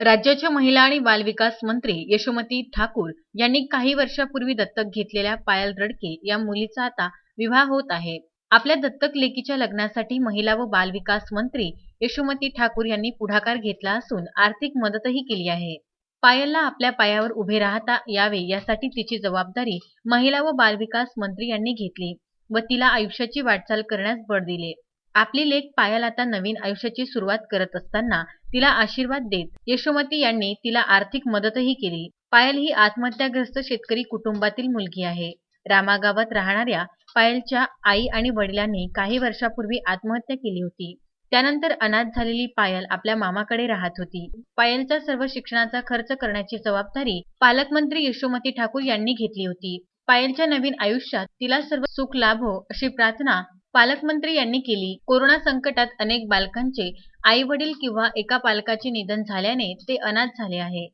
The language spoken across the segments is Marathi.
राज्याच्या महिला आणि बालविकास मंत्री यशोमती ठाकूर यांनी काही वर्षापूर्वी दत्तक घेतलेल्या पायल रडके या मुलीचा आता विवाह होत आहे. आपल्या दत्तक लेकीच्या लग्नासाठी महिला व बालविकास मंत्री यशोमती ठाकूर यांनी पुढाकार घेतला असून आर्थिक मदतही केली आहे. पायलला आपल्या पायावर उभे राहता यावे यासाठी तिची जबाबदारी महिला व बालविकास मंत्री यांनी घेतली व तिला आयुष्याची वाटचाल करण्यास बळ दिले. आपली लेख पायल आता नवीन आयुष्याची सुरुवात करत असताना तिला आशीर्वाद देत यशोमती यांनी तिला आर्थिक मदतही केली. पायल ही आत्महत्याग्रस्त शेतकरी कुटुंबातील मुलगी आहे. रामागावात राहणाऱ्या पायलच्या आई आणि वडिलांनी काही वर्षापूर्वी आत्महत्या केली होती. त्यानंतर अनाथ झालेली पायल आपल्या मामाकडे राहत होती. पायलच्या सर्व शिक्षणाचा खर्च करण्याची जबाबदारी पालकमंत्री यशोमती ठाकूर यांनी घेतली होती. पायलच्या नवीन आयुष्यात तिला सर्व सुख लाभो अशी प्रार्थना पालकमंत्री यांनी केली. कोरोना संकटात अनेक बालकांचे आई वडील किंवा एका पालकाचे निधन झाल्याने ते अनाथ झाले आहे.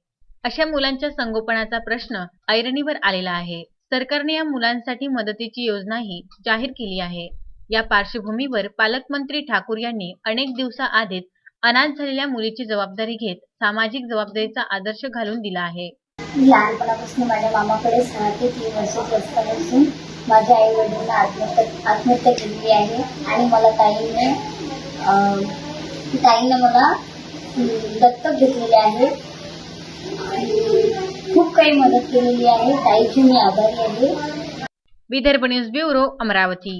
अशा मुलांच्या संगोपनाचा प्रश्न ऐरणीवर आलेला आहे. सरकारने या मुलांसाठी मदतीची योजनाही जाहीर केली आहे. या पार्श्वभूमीवर पालकमंत्री ठाकूर यांनी अनेक दिवसाआधीच अनाथ झालेल्या मुलीची जबाबदारी घेत सामाजिक जबाबदारीचा आदर्श घालून दिला आहे. मी लहानपणापासून माझ्या मामाकडे सहा ते तीन वर्ष असतापासून माझ्या आई वडिलांना आत्महत्या आत्महत्या केलेली आहे आणि मला ताईने ताईंना ताईने मला दत्तक घेतलेले आहे आणि खूप काही मदत केलेली आहे. ताईची मी आभारी आहे. Vidarbha news bureau Amravati.